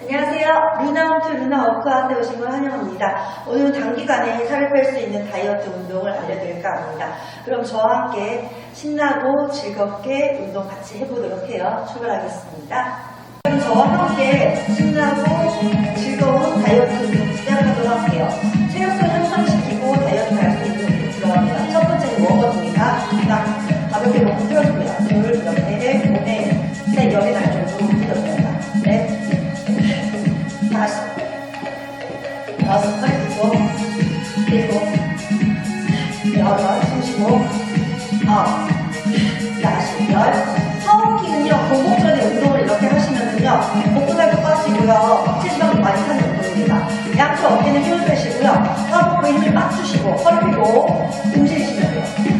안녕하세요. 루나홈트 루나워크한테 오신 걸 환영합니다. 오늘은 단기간에 살을 뺄 수 있는 다이어트 운동을 알려드릴까 합니다. 그럼 저와 함께 신나고 즐겁게 운동 같이 해보도록 해요. 출발하겠습니다. 그럼 저와 함께 신나고 즐거운 다이어트 운동 시작하도록 할게요. 체력을 향상시키고 다이어트 할 수 있는 운동 들어갑니다. 첫 번째는 워머입니다. 몸 풀어주고요. 둘, 이렇게 몸에 셋, 열이 날 정도로 풀어줍니다. 넷, 다섯, 여섯, 일곱, 일곱, 여덟, 숨 쉬고, 아홉, 다섯, 열. 파워킹은요, 공복 전에 운동을 이렇게 하시면은요, 복부살도 빠지고요, 체지방도 많이 타는 운동입니다. 양쪽 어깨는 힘을 빼시고요, 하복부에 힘을 빡 주시고, 허리 펴고, 움직이시면 돼요.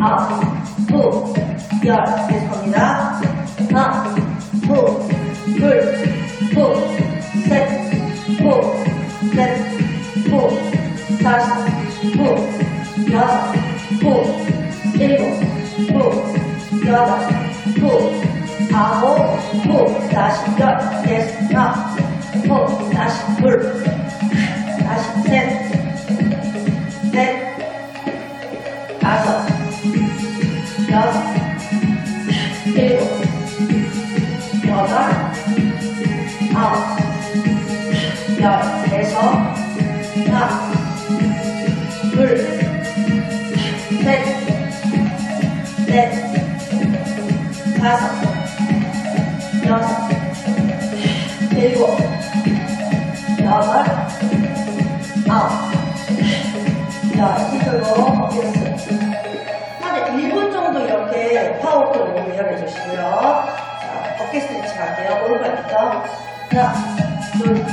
아홉, 후, 열. 계속 합니다. 하나, 후, 둘, 후, 셋, 후, 넷, 후, 다섯, 후, 여섯, 후, 일곱, 후, 여덟, 후, 아홉, 후, 다시 열, 일곱, 여덟, 아홉, 열, 힘들고 어깨 쓰한 1분 정도 이렇게 파워풀 운동을 해주시고요. 자, 어깨 스트레칭 할게요. 오른발부터. 하나, 둘,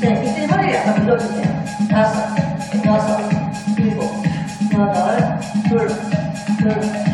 셋. 이때 허리를 약간 밀어주세요. 다섯, 여섯, 일곱, 여덟, 둘, 둘,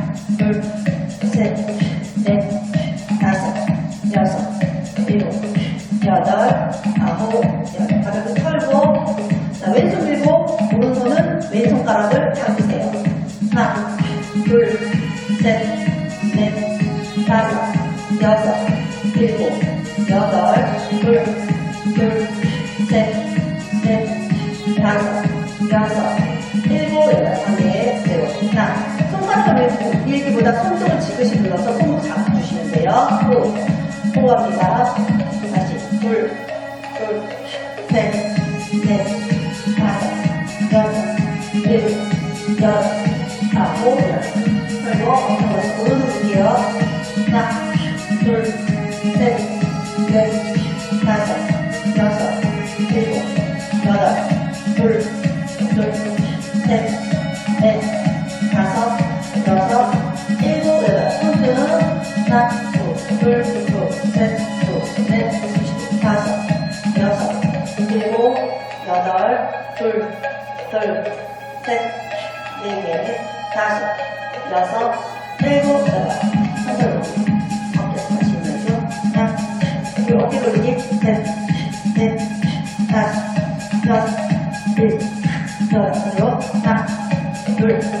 둘, 셋, 넷, 다섯, 여섯, 일곱, 여덟, 아홉, 열. 바닥을 털고, 자, 왼손 들고, 오른손은 왼손가락을 잡으세요. 하나, 둘, 셋, 넷, 다섯, 여섯, 일곱, 여덟, 둘, 여기다 손등을 지그시 눌러서 손목 잡아주시면 돼요. 호흡. 호흡합니다. 열, 둘, 둘, 셋, 네 개, 다섯, 여섯, 일곱, 여덟, 한번 어깨 다시면서 하나, 이 어깨 돌리기, 셋, 넷, 다섯, 여섯, 일곱, 여덟, 하나, 둘.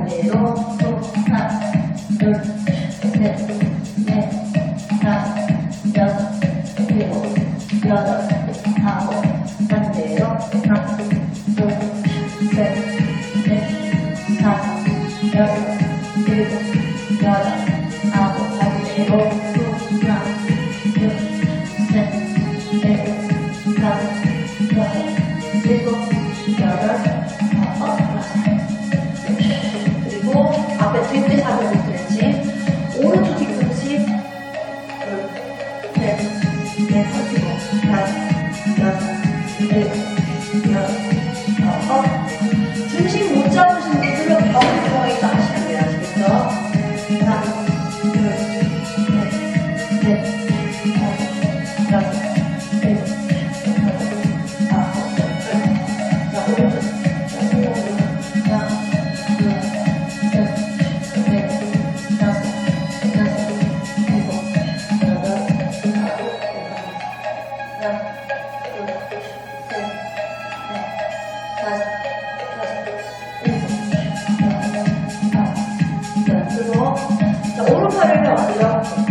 Gracias.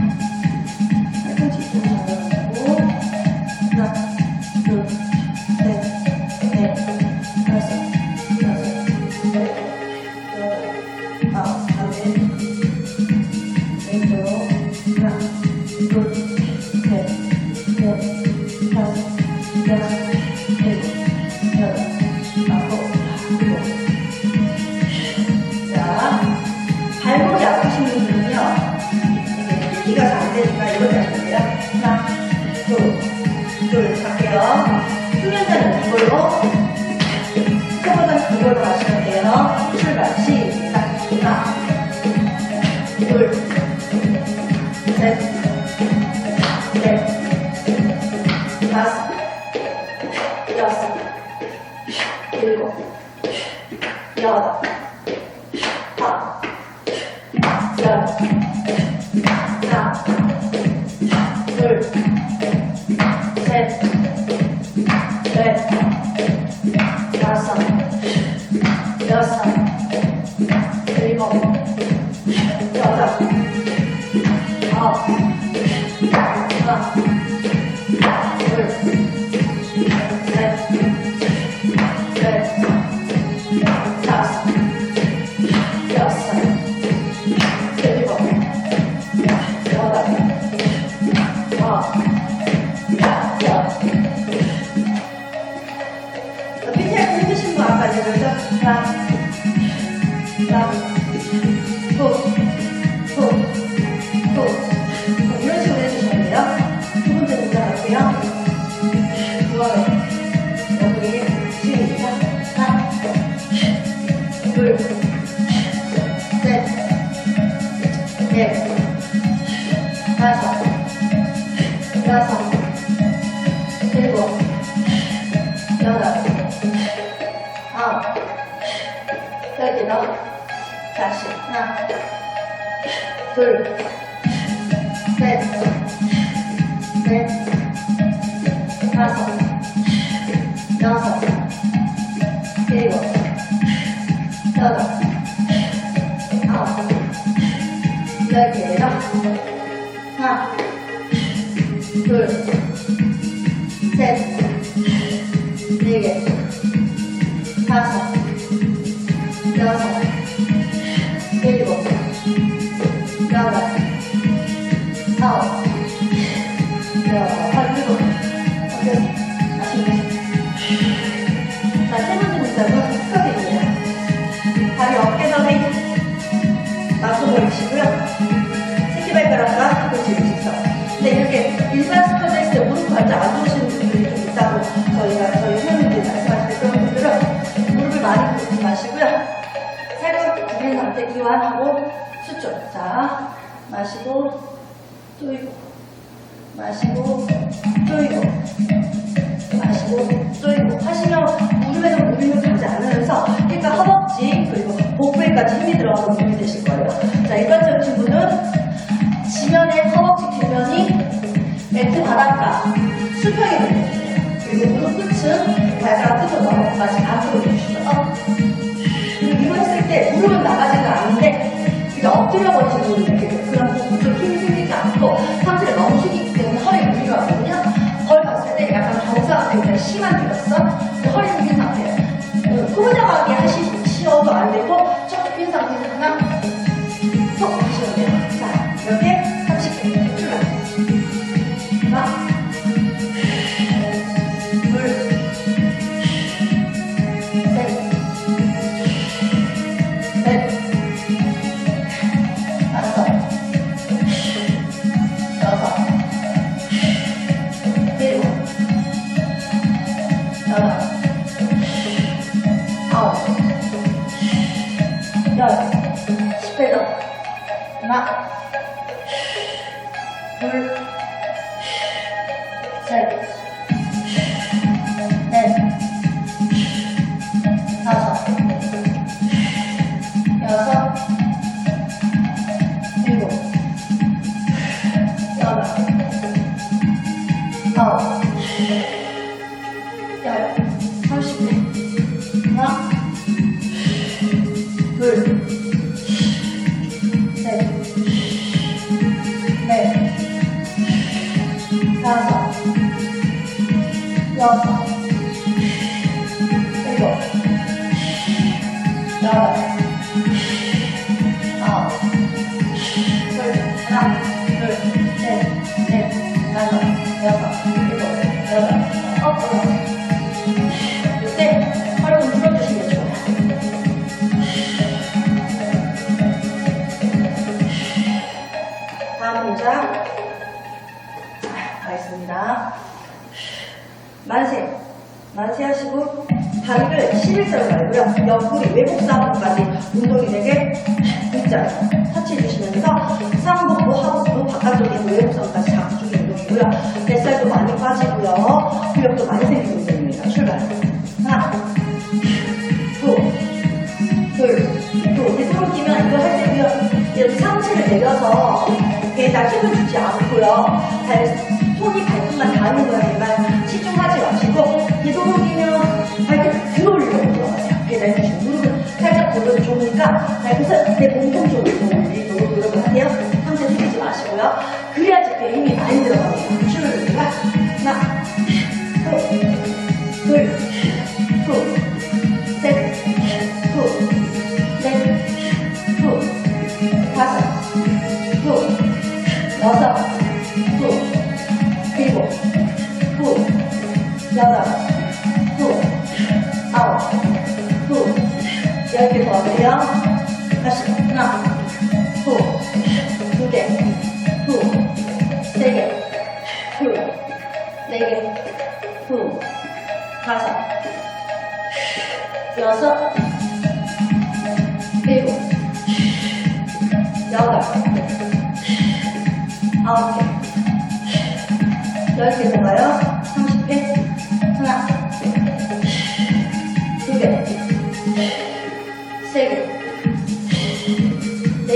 다섯, 여섯, 일곱, 여덟. love, love. 둘, 셋, 넷, 다섯, 여섯, 일곱, 여덟, 아홉, 열 개더. 하나, 둘, 셋, 네 개, 다섯, 여섯, 아홉, 열, 일곱, 여덟, 다시, 자, 세 번째 문장은 스쿼트입니다. 다리 어깨너비 맞춰 버리시고요. 새끼발가락과 그렇지 직선. 근데 이렇게 일반 스쿼트 했을 때 무릎 관절 안 좋으시는 분들이 좀 있다고 저희 회원님들이 말씀하실 때 그런 분들은 무릎을 많이 굽지 마시고요. 살짝 구부린 상태 이완하고 수축. 자, 마시고 쪼이고 마시고 쪼이고 마시고 쪼이고 하시면 무릎에서 무릎을 가지 않으면서 그러니까 허벅지 그리고 복부에까지 힘이 들어가서 도움이 되실 거예요. 자 일반적인 친구는 지면의 허벅지 뒷면이 매트 바닥과 수평이 되거든요. 그리고 무릎 끝은 발가락 끝으로 넘어가지 않도록 해주시죠. 어. 그리고 이거 했을 때 무릎은 이게 엎드려 버리시는 분들 이렇게 그런 부분 좀 힘이 생기지 않고 상체를 숙이기 때문에 허리 무리가 왔거든요. 거울 봤을 때 약간 경사가 굉장히 심한 데였어. 허리 숙인 상태. 꾸부정하게 하시셔도 안 되고 쭉핀 상태에서 하나 톡 하시면 돼요. 자, 이렇게 30개 출발. 하나, 둘, 셋, 넷, 여섯, 일곱, 여덟, 아홉, 둘, 하나, 둘, 셋, 넷, 다섯, 여섯, 다리를 11자로 말고요. 옆구리, 외국 사방까지 운동이 되게 있잖아요. 터치해 주시면서 상복부, 하복부, 바깥쪽에 있는 외국 사방까지 잡주기 운동이고요. 뱃살도 많이 빠지고요. 근력도 많이 생기는 운동입니다. 출발. 하나, 둘, 둘, 둘. 되도록이면 이거 할 때도요. 이렇게 상체를 내려서 배에다 힘을 주지 않고요. 발, 손이 발끝만 닿는 거에만 치중하지 마시고 되도록이면 들어올리려고 들어가세요. 배에다 힘 주시고 무릎은 살짝 돌려도 좋으니까 발끝을 내 몸통 쪽으로 돌리도록 노력을 하세요. 상체 숙이지 마시고요. 그래야지 배에 힘이 많이 들어갑니다. 출발. 하나, 둘, 셋, 후, 넷, 후, 다섯, 후, 여섯, 후, 일곱, 후, 여덟, 더 하세요. 다시 하나, 후, 두 개, 후, 세 개, 후, 네 개, 후, 다섯, 여섯, 일곱, 여덟, 아홉 개, 열개 들어가요.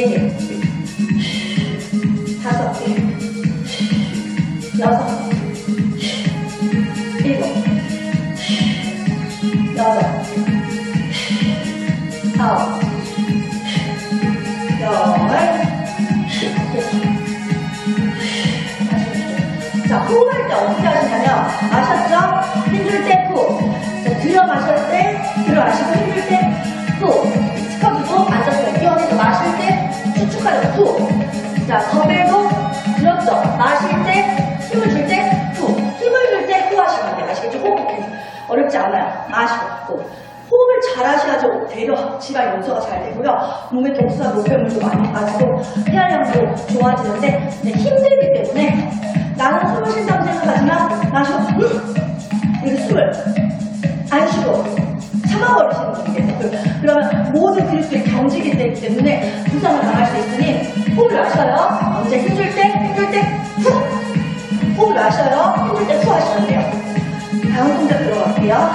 네 개, 다섯 개, 여섯. 개, 일곱, 여덟, 아홉, 열, 자, 호흡할 때 어떻게 하시냐면, 마셨죠? 힘줄. 자, 들여 마실 때, 들어 마시고 후. 자, 더 빼고, 들었죠? 마실 때, 힘을 줄 때 후. 힘을 줄 때 후 하시면 돼요. 아시겠죠? 호흡해서. 어렵지 않아요. 마시고, 후. 호흡을 잘 하셔야죠. 대려 지방 연소가 잘 되고요. 몸에 독소와 노폐물도 많이 빠지고 폐활량도 좋아지는데 네, 힘들기 때문에 나는 숨을 쉰다고 생각하지만 마시고 음! 이렇게 숨을 안 쉬고 참아버리시는 분이 계세요. 그- 그러면 모든 근육들이 경직이 되기 때문에 부상을 당할 수 있으니 호흡을 마셔요. 언제 힘줄 때, 힘줄 때 후! 호흡을 마셔요. 힘줄 때후 하시면 돼요. 다음 동작 들어갈게요.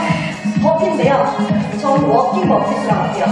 버피인데요. 저는 워킹 버피 들어갈게요.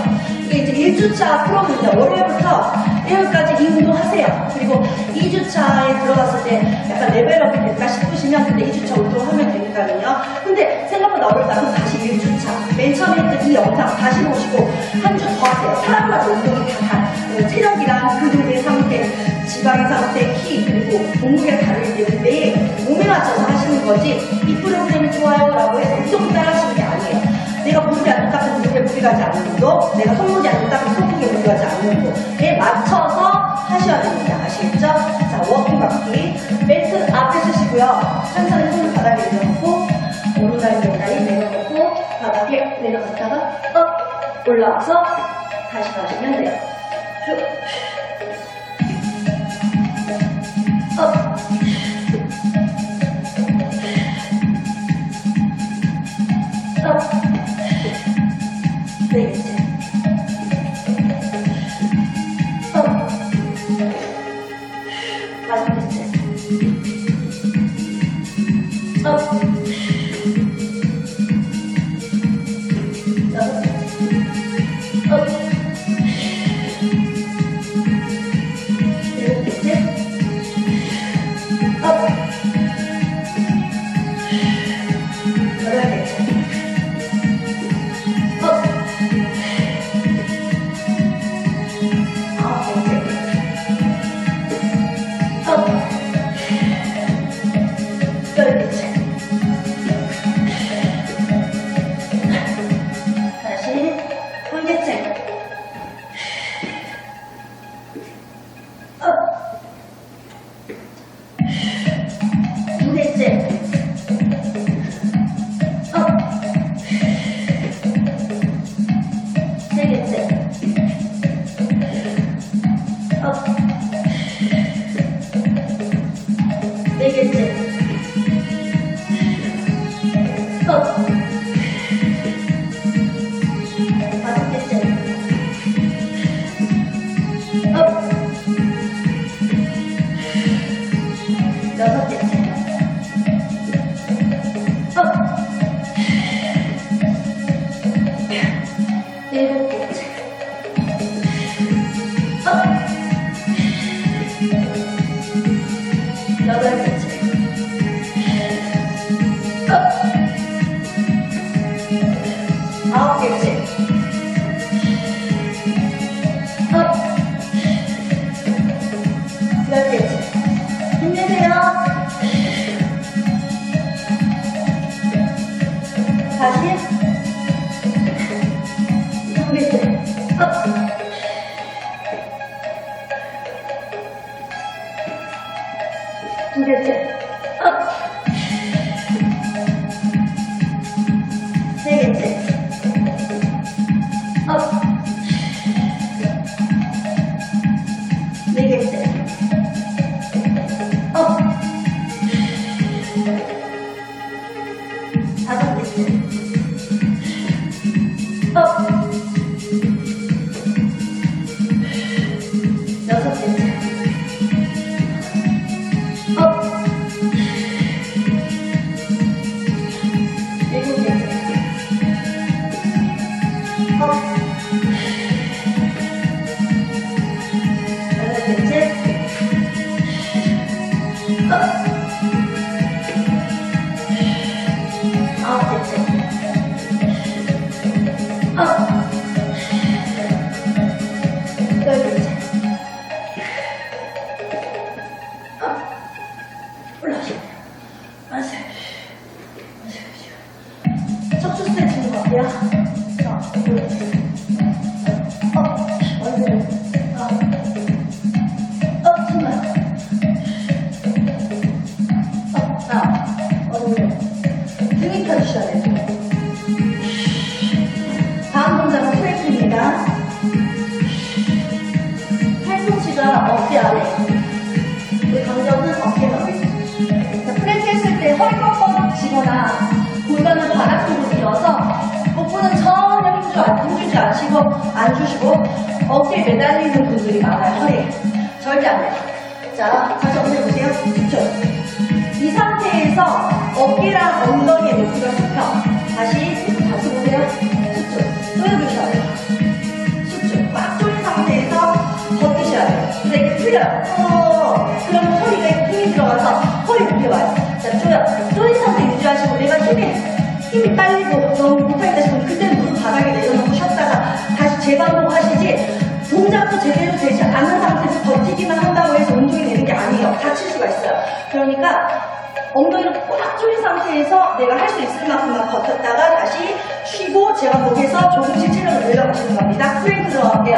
이제 1주차 프로그램인데 월요일부터 일요일까지 이 운동 하세요. 그리고 2주차에 들어갔을 때 약간 레벨업이 될까 싶으시면 근데 2주차 운동을 하면 되니까요. 근데 생각보다 어렵다 그럼 다시 1주차. 맨 처음에 했던 이 영상 다시 보시고 한 주 더 하세요. 사람마다 운동이 다 다. 어, 체력이랑 근육의 상태, 지방의 상태, 키 그리고 몸무게가 다르기 때문에 몸에 맞춰서 하시는 거지 이 프로그램이 좋아요라고 해서 무조건 따라 하시는 게 아니에요. 내가 무게 안 똑같은 무게 무게가지 않는 운동, 내가 손목이 안 똑같은 손목에 무게가지 않는 운동에 맞춰서 하셔야 됩니다. 아시겠죠? 자, 워킹 바퀴 매트 앞에 쓰시고요. 천천히 손을 바닥에 내려놓고 오른다리 왼다리 내려놓고 바닥에 내려갔다가 업 올라와서 다시 가시면 돼요. 쭉 어깨랑 엉덩이의 높이가 좁혀. 다시, 다시 보세요. 수축. 또 해보셔야 돼요. 수축. 꽉 조인 상태에서 버티셔야 돼요. 근데 풀려요. 어, 그러면 허리가 힘이 들어가서 허리 높이 와요. 자, 조여. 조인 상태 유지하시고 내가 힘이, 힘이 딸리고 너무 못하겠다 싶으면 그때는 무릎 바닥에 내려놓고 쉬었다가 다시 재반복 하시지 동작도 제대로 되지 않는 상태에서 버티기만 한다고 해서 운동이 되는 게 아니에요. 다칠 수가 있어요. 그러니까 엉덩이를 꽉 조인 상태에서 내가 할 수 있을 만큼만 버텼다가 다시 쉬고 재반복해서 조금씩 체력을 늘려가시는 겁니다. 프랭크 들어갈게요.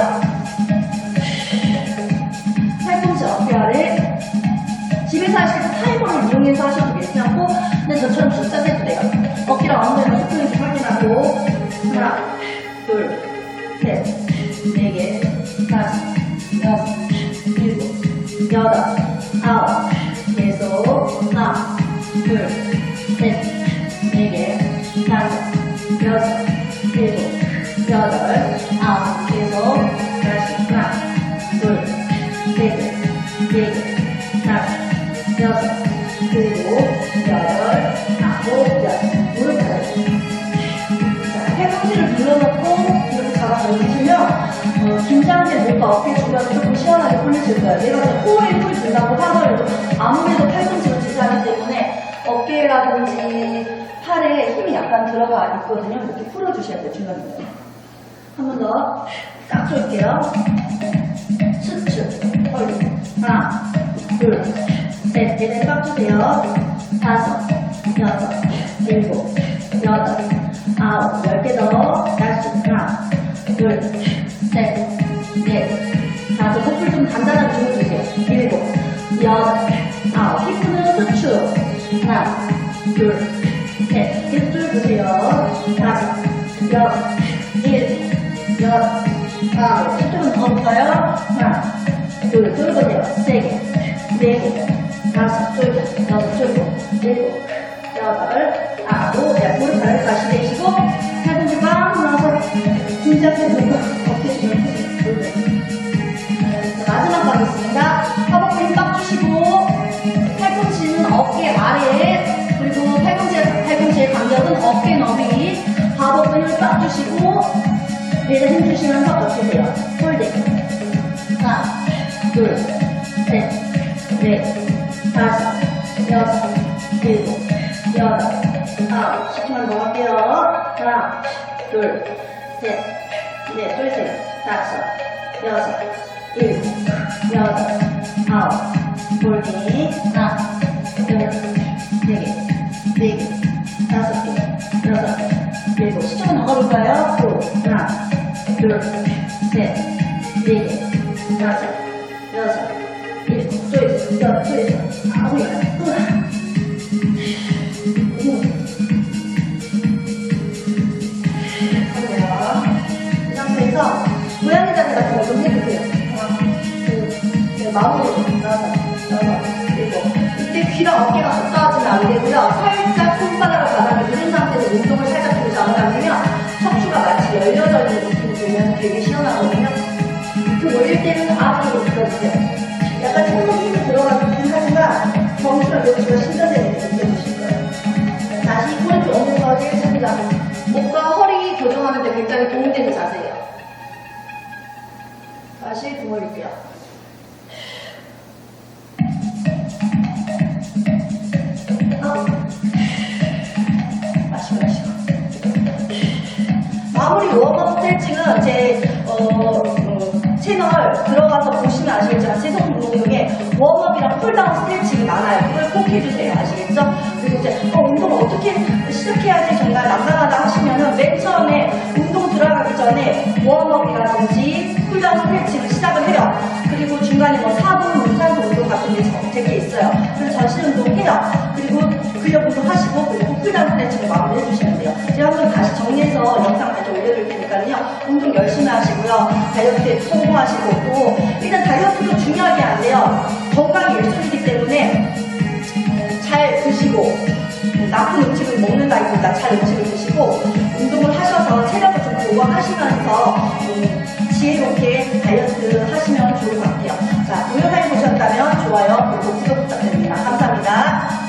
팔꿈치 어깨아래 집에서 하실 때 타이머를 이용해서 하셔도 괜찮고 근데 저처럼 숫자 세도 돼요. 어깨랑 엉덩이랑 속도인지 확인하고 하나 둘 셋 네 개, 다섯, 여섯, 일곱, 여덟, 아홉 계속 하나 둘 셋 네 개, 다섯, 여섯, 일곱, 여덟, 아홉 계속 다시 하나 둘, 세 개, 네 개, 다섯, 여섯, 일곱, 여덟, 아홉, 열. 무릎 꿇어요. 자, 팔꿈치를 눌러놓고 이렇게 잡아 놓으시면 어, 긴장된 목과 어깨 주변이 조금 시원하게 풀리실 거예요. 내가 코어에 힘을 준다고 하더라도 아무래도 팔꿈치를 어깨라든지 팔에 힘이 약간 들어가 있거든요. 이렇게 풀어주셔야 돼요, 중간에. 한번 더 딱 줄게요. 수축, 헐리. 하나, 둘, 셋, 넷에 꽉 주세요. 다섯, 여섯, 일곱, 여덟, 아홉, 열 개 더. 다시 하나, 둘, 셋, 넷, 다섯. 목줄 좀 단단하게 주무주세요. 일곱, 여덟, 아홉. 히프는 수축. 하나, 둘, 셋. 계속 줄여주세요. 다섯, 여섯, 일곱, 여덟, 아홉. 수축은 더 볼까요? 하나, 둘, 돌보세요. 세 개, 네 개, 다섯, 쫄고, 여섯, 쫄고, 일곱, 여덟, 아홉. 자, 무릎 바로 다시 대시고, 팔꿈치 꽉 눌러서 긴장된 눈을 어깨 주 힘을 빡 주시고, 배에 힘 주시면서 버티세요. 홀딩. 하나, 둘, 이 상태에서 고양이 자세 같은 거 좀 해주세요. 셋, 마무리. 다섯, 여섯, 일곱. 이때 귀랑 어깨가 가까워지면 안 되고요. 살짝 손바닥을 바닥에 누른 상태에서 운동을 살짝 뒤로 잡아당기면 척추가 마치 열려져 있는 느낌이 들면 되게 시원하거든요. 그 올릴 때는 앞으로 들어주세요. 약간 힘이 들어가긴 하지만 정수랑 여기가 신전되는 게 느껴지실 거예요. 다시 꼬리뼈 오면서 제일 차기가 목과 허리 교정하는 데 굉장히 도움되는 자세예요. 다시 웜업 스트레칭은 제 어, 어, 채널 들어가서 보시면 아시겠지만 세성 운동 중에 웜업이랑 쿨다운 스트레칭이 많아요. 그걸 꼭 해주세요. 아시겠죠? 그리고 이제 어, 운동을 어떻게 시작해야지 정말 난감하다 하시면은 맨 처음에 운동 전에 웜업이라든지 쿨다운 스트레칭을 시작을 해요. 그리고 중간에 뭐 4분 무산소 운동 같은 게 되게 있어요. 그래서 전신 운동 해요. 그리고 근력 운동 하시고 그리고 쿨다운 스트레칭을 마무리 해주시면 돼요. 제가 한번 다시 정리해서 영상 다시 올려드릴 테니까요. 운동 열심히 하시고요. 다이어트에 성공하시고 또 일단 다이어트도 중요하게 안 돼요. 건강이 일순이기 때문에 잘 드시고 음, 나쁜 음식을 먹는다기보다 잘 음식을 드시고 운동을 하셔서 체력을 좀 보완하시면서 지혜롭게 음, 다이어트 하시면 좋을 것 같아요. 자, 동영상 보셨다면 좋아요 그리고 구독 부탁드립니다. 감사합니다.